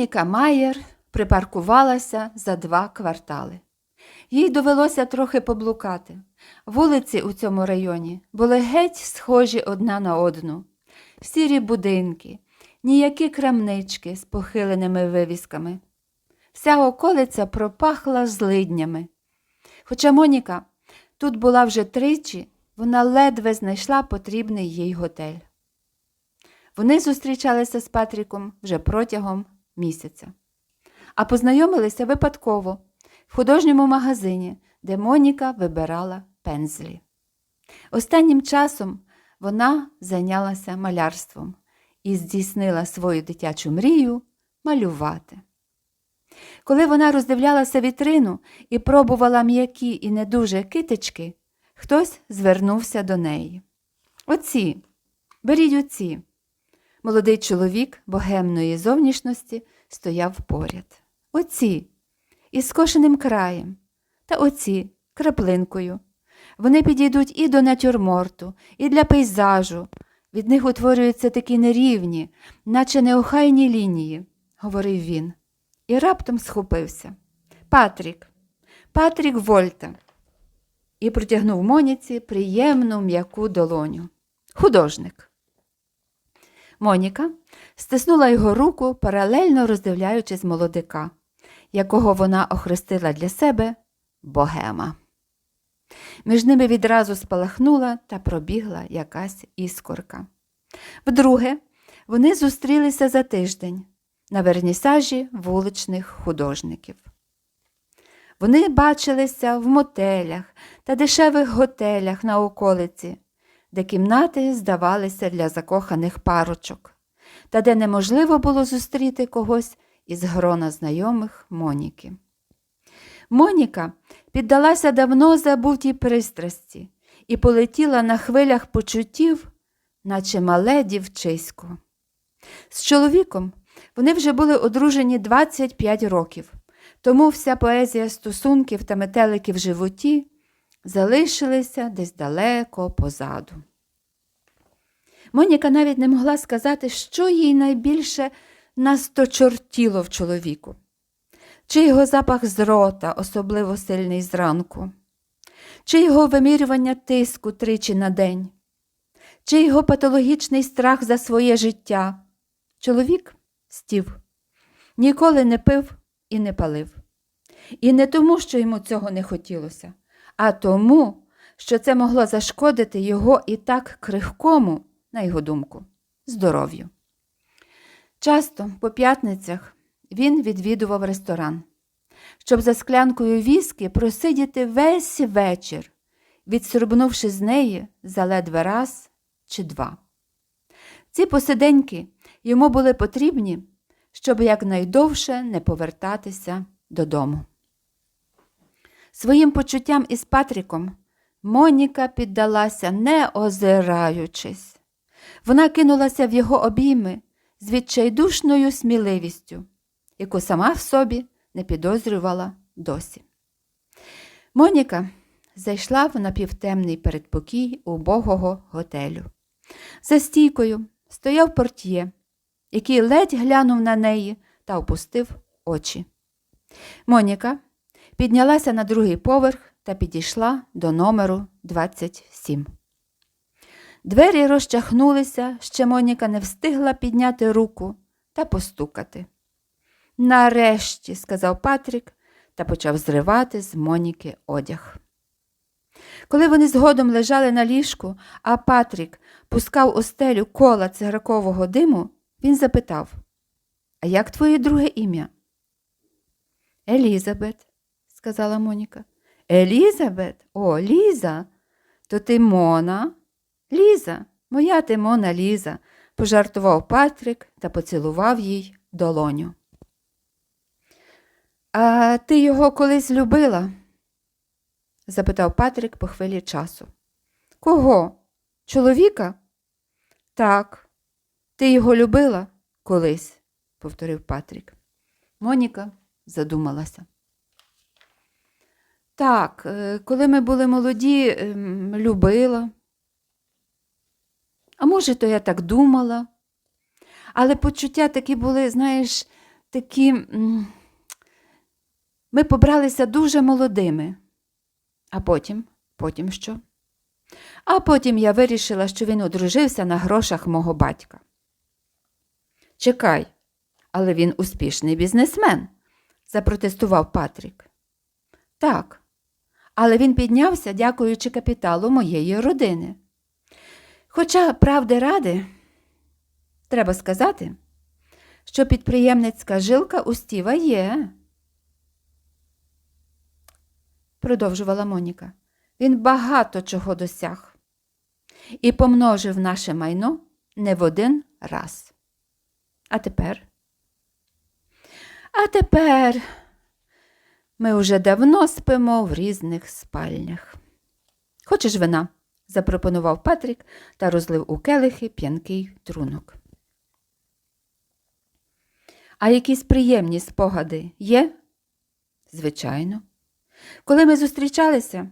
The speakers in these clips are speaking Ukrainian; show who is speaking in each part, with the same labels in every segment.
Speaker 1: Моніка Майер припаркувалася за два квартали. Їй довелося трохи поблукати. Вулиці у цьому районі були геть схожі одна на одну. Сірі будинки, ніякі крамнички з похиленими вивісками. Вся околиця пропахла злиднями. Хоча Моніка тут була вже тричі, вона ледве знайшла потрібний їй готель. Вони зустрічалися з Патріком вже протягом місяця, а познайомилися випадково в художньому магазині, де Моніка вибирала пензлі. Останнім часом вона зайнялася малярством і здійснила свою дитячу мрію малювати. Коли вона роздивлялася вітрину і пробувала м'які і не дуже китички, хтось звернувся до неї. Оці, беріть оці. Молодий чоловік богемної зовнішності стояв поряд. Оці, із скошеним краєм, та оці краплинкою. Вони підійдуть і до натюрморту, і для пейзажу. Від них утворюються такі нерівні, наче неохайні лінії, говорив він, і раптом схопився. Патрік, Патрік Вольта. І протягнув Моніці приємну м'яку долоню. Художник. Моніка стиснула його руку, паралельно роздивляючись молодика, якого вона охрестила для себе богема. Між ними відразу спалахнула та пробігла якась іскорка. Вдруге, вони зустрілися за тиждень на вернісажі вуличних художників. Вони бачилися в мотелях та дешевих готелях на околиці, де кімнати здавалися для закоханих парочок, та де неможливо було зустріти когось із грона знайомих Моніки. Моніка піддалася давно забутій пристрасті і полетіла на хвилях почуттів, наче мале дівчисько. З чоловіком вони вже були одружені 25 років, тому вся поезія стосунків та метелики в животі залишилися десь далеко позаду. Моніка навіть не могла сказати, що їй найбільше насточортіло в чоловіку чи його запах з рота, особливо сильний зранку, чи його вимірювання тиску тричі на день, чи його патологічний страх за своє життя. Чоловік стів, ніколи не пив і не палив. І не тому, що йому цього не хотілося, а тому, що це могло зашкодити його і так крихкому, на його думку, здоров'ю. Часто по п'ятницях він відвідував ресторан, щоб за склянкою віскі просидіти весь вечір, відсорбнувши з неї заледве раз чи два. Ці посиденьки йому були потрібні, щоб якнайдовше не повертатися додому. Своїм почуттям із Патріком Моніка піддалася, не озираючись. Вона кинулася в його обійми з відчайдушною сміливістю, яку сама в собі не підозрювала досі. Моніка зайшла в напівтемний передпокій убогого готелю. За стійкою стояв портьє, який ледь глянув на неї та опустив очі. Моніка піднялася на другий поверх та підійшла до номеру 27. Двері розчахнулися, ще Моніка не встигла підняти руку та постукати. Нарешті, сказав Патрік та почав зривати з Моніки одяг. Коли вони згодом лежали на ліжку, а Патрік пускав у стелю кола цигаркового диму, він запитав А як твоє друге ім'я? Елізабет, сказала Моніка. Елізабет? О, Ліза. То ти Мона? Ліза, моя ти Мона Ліза, пожартував Патрік та поцілував їй долоню. А ти його колись любила? запитав Патрік по хвилі часу. Кого? Чоловіка? Так. Ти його любила колись, повторив Патрік. Моніка задумалася. Так, е, коли ми були молоді, ем, любила. А може, то я так думала. Але почуття такі були, знаєш, такі. Ми побралися дуже молодими. А потім, потім що? А потім я вирішила, що він одружився на грошах мого батька. Чекай, але він успішний бізнесмен, запротестував Патрік. Так, але він піднявся, дякуючи капіталу моєї родини. Хоча, правди ради, треба сказати, що підприємницька жилка у Стіва є, продовжувала Моніка. Він багато чого досяг і помножив наше майно не в один раз. А тепер? А тепер ми уже давно спимо в різних спальнях. Хочеш вина? запропонував Патрік та розлив у келихи п'янкий трунок. А якісь приємні спогади є? Звичайно. Коли ми зустрічалися,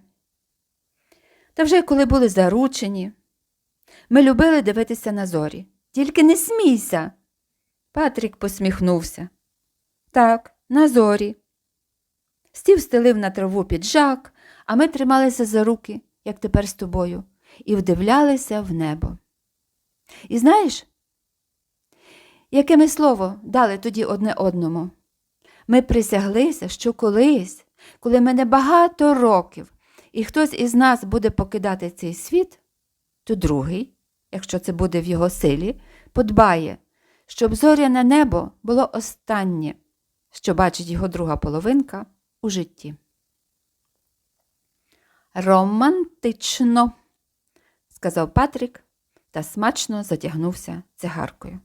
Speaker 1: та вже коли були заручені, ми любили дивитися на зорі. Тільки не смійся. Патрік посміхнувся. Так, на зорі. Стів стелив на траву піджак, а ми трималися за руки, як тепер з тобою, і вдивлялися в небо. І знаєш, яке ми слово дали тоді одне одному? Ми присяглися, що колись, коли мене багато років, і хтось із нас буде покидати цей світ, то другий, якщо це буде в його силі, подбає, щоб зоряне небо було останнє, що бачить його друга половинка у житті. Романтично, сказав Патрік та смачно затягнувся цигаркою.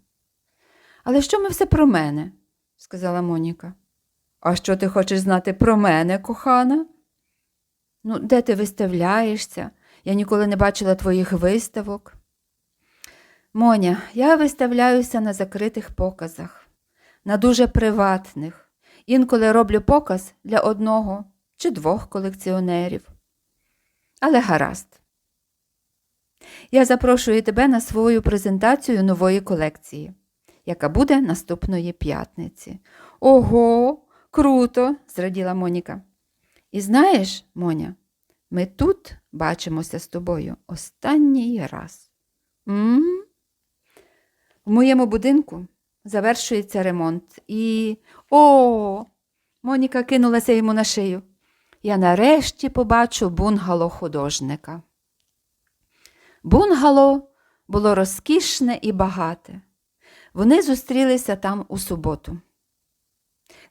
Speaker 1: Але що ми все про мене? сказала Моніка. А що ти хочеш знати про мене, кохана? Ну, де ти виставляєшся? Я ніколи не бачила твоїх виставок. Моня, я виставляюся на закритих показах, на дуже приватних. Інколи роблю показ для одного чи двох колекціонерів. Але гаразд. Я запрошую тебе на свою презентацію нової колекції, яка буде наступної п'ятниці. Ого, круто! зраділа Моніка. І знаєш, Моня, ми тут бачимося з тобою останній раз. М? В моєму будинку завершується ремонт і. О! Моніка кинулася йому на шию. Я нарешті побачу бунгало художника. Бунгало було розкішне і багате. Вони зустрілися там у суботу.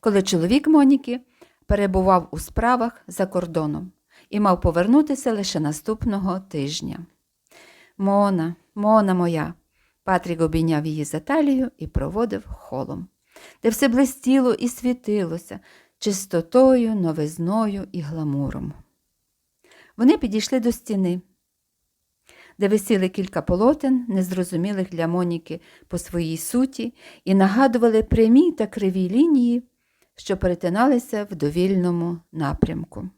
Speaker 1: Коли чоловік Моніки перебував у справах за кордоном і мав повернутися лише наступного тижня. Мона, Мона моя, Патрік обійняв її за талію і проводив холом, де все блистіло і світилося чистотою, новизною і гламуром. Вони підійшли до стіни, де висіли кілька полотен, незрозумілих для Моніки по своїй суті, і нагадували прямі та криві лінії, що перетиналися в довільному напрямку.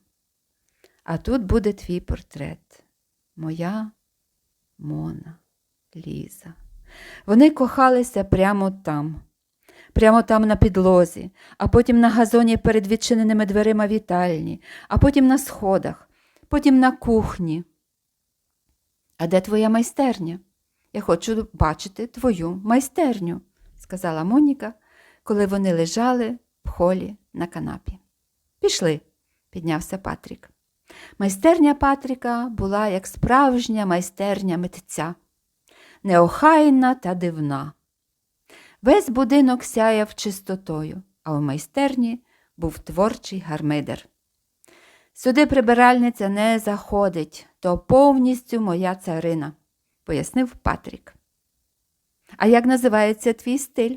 Speaker 1: А тут буде твій портрет, моя Мона, Ліза. Вони кохалися прямо там, прямо там на підлозі, а потім на газоні перед відчиненими дверима вітальні, а потім на сходах, потім на кухні. А де твоя майстерня? Я хочу бачити твою майстерню, сказала Моніка, коли вони лежали в холі на канапі. Пішли, піднявся Патрік. Майстерня Патріка була як справжня майстерня митця, неохайна та дивна. Весь будинок сяяв чистотою, а в майстерні був творчий гармидер. Сюди прибиральниця не заходить, то повністю моя царина, пояснив Патрік. А як називається твій стиль?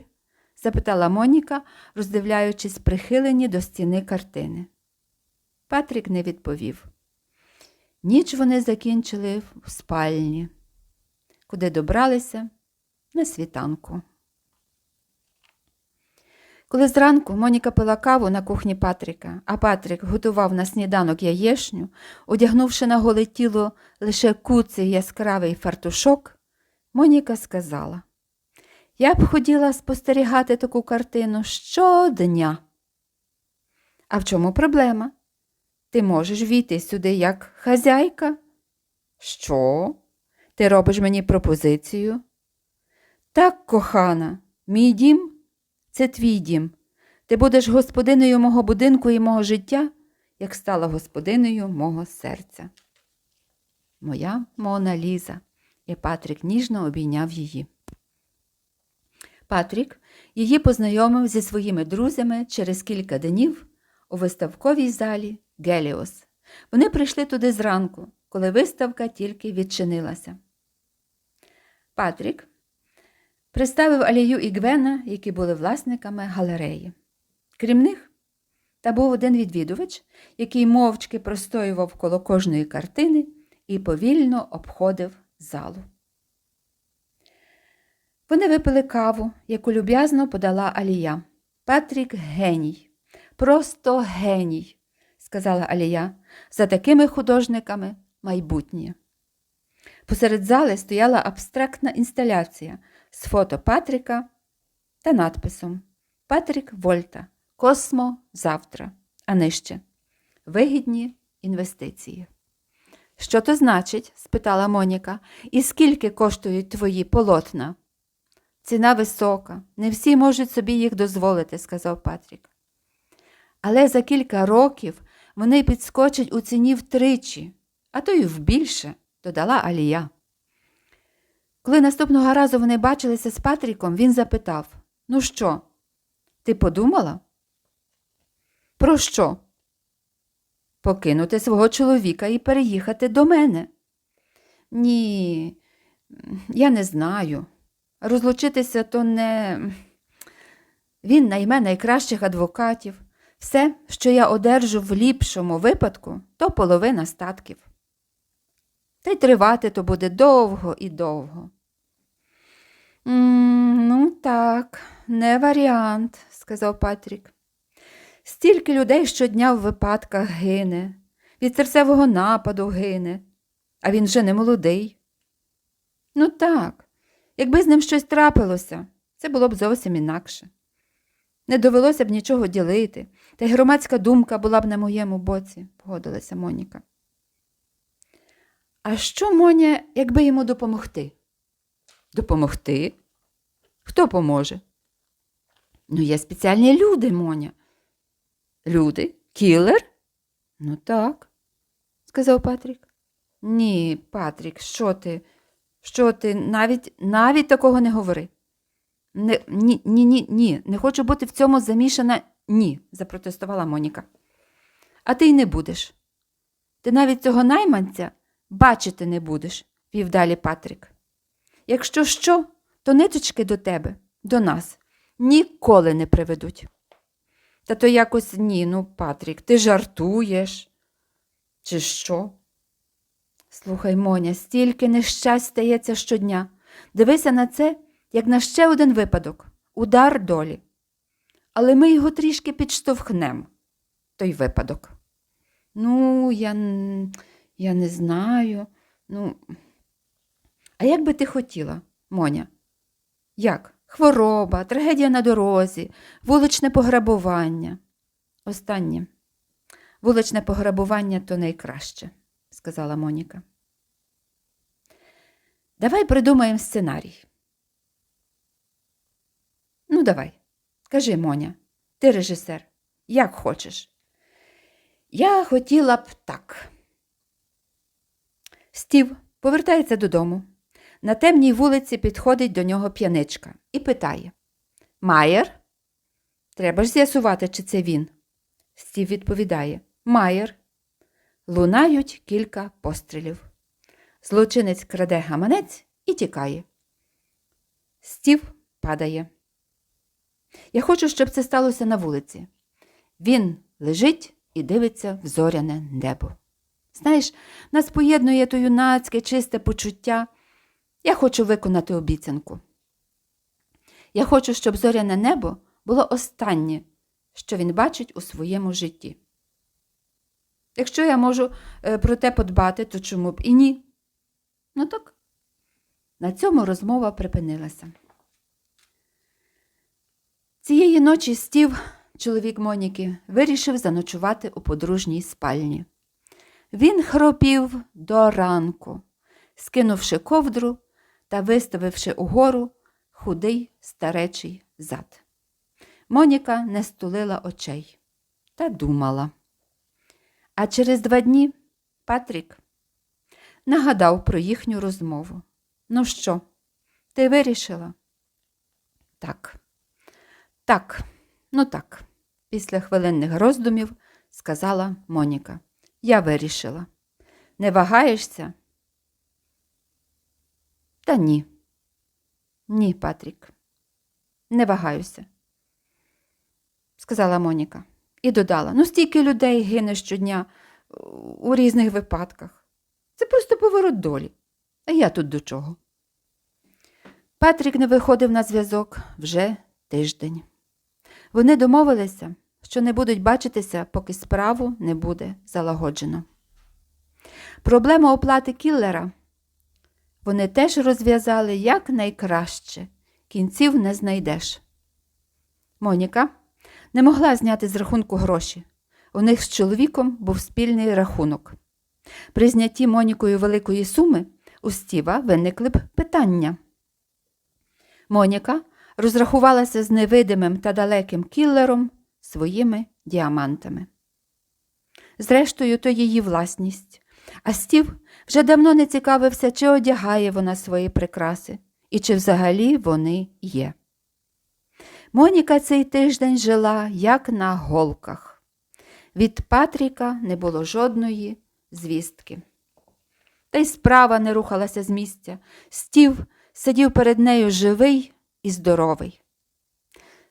Speaker 1: запитала Моніка, роздивляючись прихилені до стіни картини. Патрік не відповів. Ніч вони закінчили в спальні, куди добралися на світанку. Коли зранку Моніка пила каву на кухні Патріка, а Патрік готував на сніданок яєшню, одягнувши на голе тіло лише куций яскравий фартушок, Моніка сказала Я б хотіла спостерігати таку картину щодня. А в чому проблема? Ти можеш війти сюди як хазяйка? Що? Ти робиш мені пропозицію? Так, кохана, мій дім це твій дім. Ти будеш господинею мого будинку і мого життя, як стала господинею мого серця. Моя Мона Ліза, і Патрік ніжно обійняв її. Патрік її познайомив зі своїми друзями через кілька днів у виставковій залі Геліос. Вони прийшли туди зранку, коли виставка тільки відчинилася. Патрік представив Алію і Гвена, які були власниками галереї. Крім них, та був один відвідувач, який мовчки простоював коло кожної картини і повільно обходив залу. Вони випили каву, яку люб'язно подала Алія. Патрік геній, просто геній, сказала Алія. За такими художниками майбутнє. Посеред зали стояла абстрактна інсталяція з фото Патріка та надписом Патрік Вольта. Космо завтра, а нижче вигідні інвестиції. Що то значить? спитала Моніка, і скільки коштують твої полотна? Ціна висока, не всі можуть собі їх дозволити, сказав Патрік. Але за кілька років вони підскочать у ціні втричі, а то й вбільше, додала Алія. Коли наступного разу вони бачилися з Патріком, він запитав Ну що, ти подумала? Про що? Покинути свого чоловіка і переїхати до мене. Ні, я не знаю. Розлучитися то не. Він найме найкращих адвокатів. Все, що я одержу в ліпшому випадку, то половина статків. Та й тривати то буде довго і довго. «М, ну, так, не варіант, сказав Патрік. Стільки людей щодня в випадках гине, від серцевого нападу гине, а він вже не молодий. Ну так, якби з ним щось трапилося, це було б зовсім інакше. Не довелося б нічого ділити, та й громадська думка була б на моєму боці, погодилася Моніка. А що, Моня, якби йому допомогти? Допомогти? Хто поможе? Ну, є спеціальні люди, Моня. Люди? Кілер? Ну так, сказав Патрік. Ні, Патрік, що ти? Що ти? Навіть навіть такого не говори. Не, ні, ні, ні, ні, не хочу бути в цьому замішана. Ні, запротестувала Моніка. А ти й не будеш. Ти навіть цього найманця бачити не будеш, вів далі Патрік. Якщо що, то ниточки до тебе, до нас, ніколи не приведуть. Та то якось ні, ну, Патрік, ти жартуєш. Чи що? Слухай, Моня, стільки нещасть стається щодня. Дивися на це, як на ще один випадок удар долі. Але ми його трішки підштовхнемо, той випадок. Ну, я, я не знаю. Ну, а як би ти хотіла, Моня? Як? Хвороба, трагедія на дорозі, вуличне пограбування. Останнє. Вуличне пограбування то найкраще, сказала Моніка. Давай придумаємо сценарій. Ну, давай. Кажи, Моня, ти режисер, як хочеш. Я хотіла б так. Стів повертається додому. На темній вулиці підходить до нього п'яничка і питає Майер? Треба ж з'ясувати, чи це він. Стів відповідає Майер. Лунають кілька пострілів. Злочинець краде гаманець і тікає. Стів падає. Я хочу, щоб це сталося на вулиці. Він лежить і дивиться в зоряне небо. Знаєш, нас поєднує то юнацьке, чисте почуття. Я хочу виконати обіцянку. Я хочу, щоб зоряне небо було останнє, що він бачить у своєму житті. Якщо я можу е, про те подбати, то чому б і ні? Ну так. На цьому розмова припинилася. Цієї ночі стів, чоловік Моніки, вирішив заночувати у подружній спальні. Він хропів до ранку, скинувши ковдру та виставивши угору худий старечий зад. Моніка не стулила очей та думала. А через два дні Патрік нагадав про їхню розмову. Ну що, ти вирішила? Так. Так, ну так, після хвилинних роздумів сказала Моніка. Я вирішила. Не вагаєшся? Та ні. Ні, Патрік, не вагаюся, сказала Моніка і додала: ну, стільки людей гине щодня у різних випадках. Це просто поворот долі. А я тут до чого? Патрік не виходив на зв'язок вже тиждень. Вони домовилися, що не будуть бачитися, поки справу не буде залагоджено. Проблему оплати кіллера вони теж розв'язали якнайкраще. Кінців не знайдеш. Моніка не могла зняти з рахунку гроші. У них з чоловіком був спільний рахунок. При знятті Монікою великої суми у Стіва виникли б питання. Моніка розрахувалася з невидимим та далеким кіллером своїми діамантами. Зрештою, то її власність, а Стів вже давно не цікавився, чи одягає вона свої прикраси і чи взагалі вони є. Моніка цей тиждень жила як на голках. Від Патріка не було жодної звістки. Та й справа не рухалася з місця. Стів сидів перед нею живий і здоровий.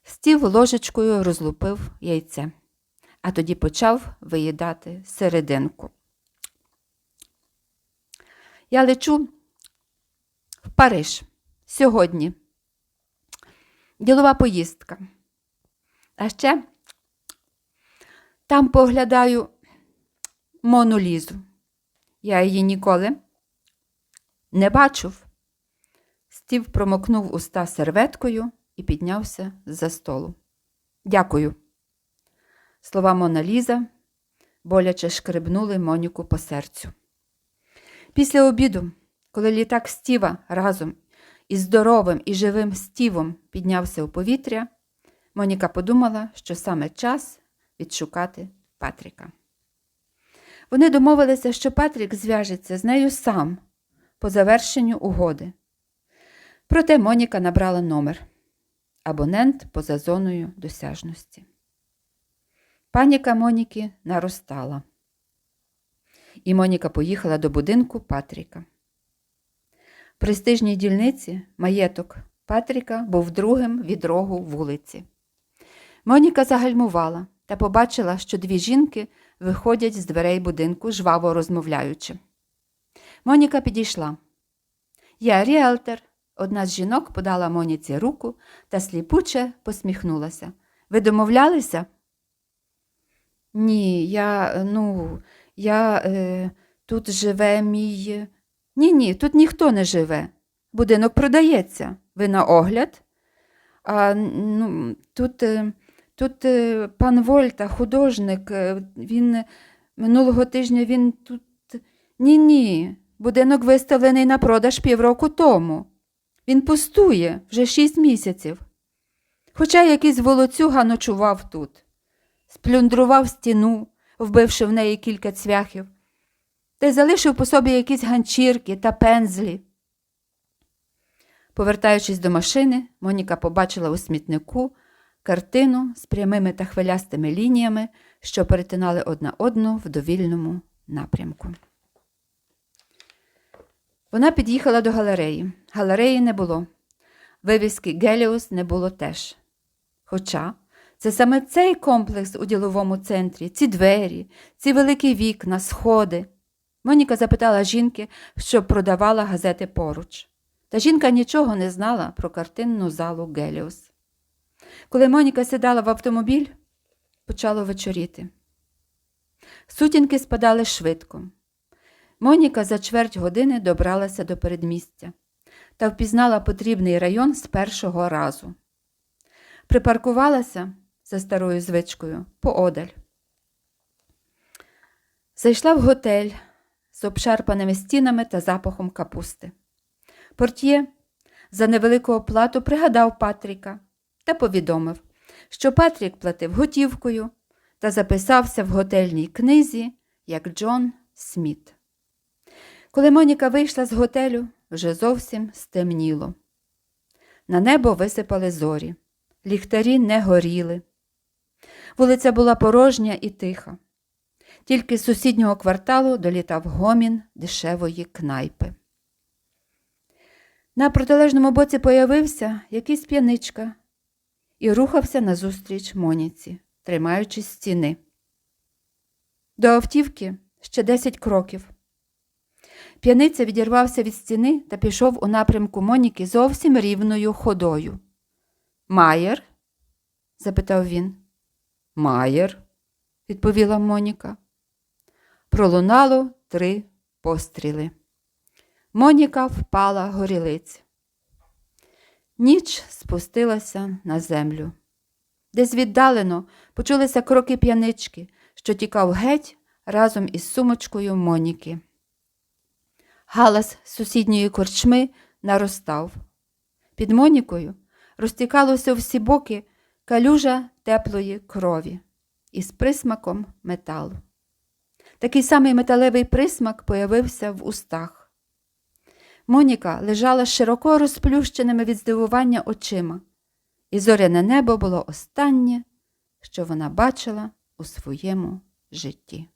Speaker 1: Стів ложечкою розлупив яйце, а тоді почав виїдати серединку. Я лечу в Париж сьогодні. Ділова поїздка. А ще там поглядаю Мону Лізу. Я її ніколи не бачив. Стів промокнув уста серветкою і піднявся з-за столу. Дякую. Слова Мона Ліза боляче шкребнули Моніку по серцю. Після обіду, коли літак Стіва разом із здоровим і живим Стівом піднявся у повітря, Моніка подумала, що саме час відшукати Патріка. Вони домовилися, що Патрік зв'яжеться з нею сам по завершенню угоди. Проте Моніка набрала номер абонент поза зоною досяжності. Паніка Моніки наростала. І Моніка поїхала до будинку Патріка. В престижній дільниці маєток Патріка був другим від рогу вулиці. Моніка загальмувала та побачила, що дві жінки виходять з дверей будинку, жваво розмовляючи. Моніка підійшла. Я ріелтер. Одна з жінок подала Моніці руку та сліпуче посміхнулася. Ви домовлялися? Ні, я, ну, я е, тут живе мій. Ні, ні, тут ніхто не живе. Будинок продається. Ви на огляд? А, ну, Тут е, тут е, пан Вольта, художник, е, він минулого тижня він тут. Ні, ні. Будинок виставлений на продаж півроку тому. Він пустує вже шість місяців. Хоча якийсь волоцюга ночував тут, сплюндрував стіну, вбивши в неї кілька цвяхів, та й залишив по собі якісь ганчірки та пензлі. Повертаючись до машини, Моніка побачила у смітнику картину з прямими та хвилястими лініями, що перетинали одна одну в довільному напрямку. Вона під'їхала до галереї. Галереї не було. Вивіски Геліус не було теж. Хоча це саме цей комплекс у діловому центрі, ці двері, ці великі вікна, сходи. Моніка запитала жінки, що продавала газети поруч. Та жінка нічого не знала про картинну залу Геліус. Коли Моніка сідала в автомобіль, почало вечоріти. Сутінки спадали швидко. Моніка за чверть години добралася до передмістя та впізнала потрібний район з першого разу. припаркувалася за старою звичкою поодаль. Зайшла в готель з обшарпаними стінами та запахом капусти. Портьє за невелику оплату пригадав Патріка та повідомив, що Патрік платив готівкою та записався в готельній книзі як Джон Сміт. Коли Моніка вийшла з готелю, вже зовсім стемніло. На небо висипали зорі, ліхтарі не горіли. Вулиця була порожня і тиха. Тільки з сусіднього кварталу долітав гомін дешевої кнайпи. На протилежному боці появився якийсь п'яничка і рухався назустріч Моніці, тримаючи стіни. До автівки ще десять кроків. П'яниця відірвався від стіни та пішов у напрямку Моніки зовсім рівною ходою. Маєр? запитав він. Маєр, відповіла Моніка. Пролунало три постріли. Моніка впала горілиць. Ніч спустилася на землю. Десь віддалено почулися кроки п'янички, що тікав геть разом із сумочкою Моніки. Галас сусідньої корчми наростав. Під Монікою розтікалося всі боки калюжа теплої крові із присмаком металу. Такий самий металевий присмак появився в устах. Моніка лежала широко розплющеними від здивування очима, і зоряне небо було останнє, що вона бачила у своєму житті.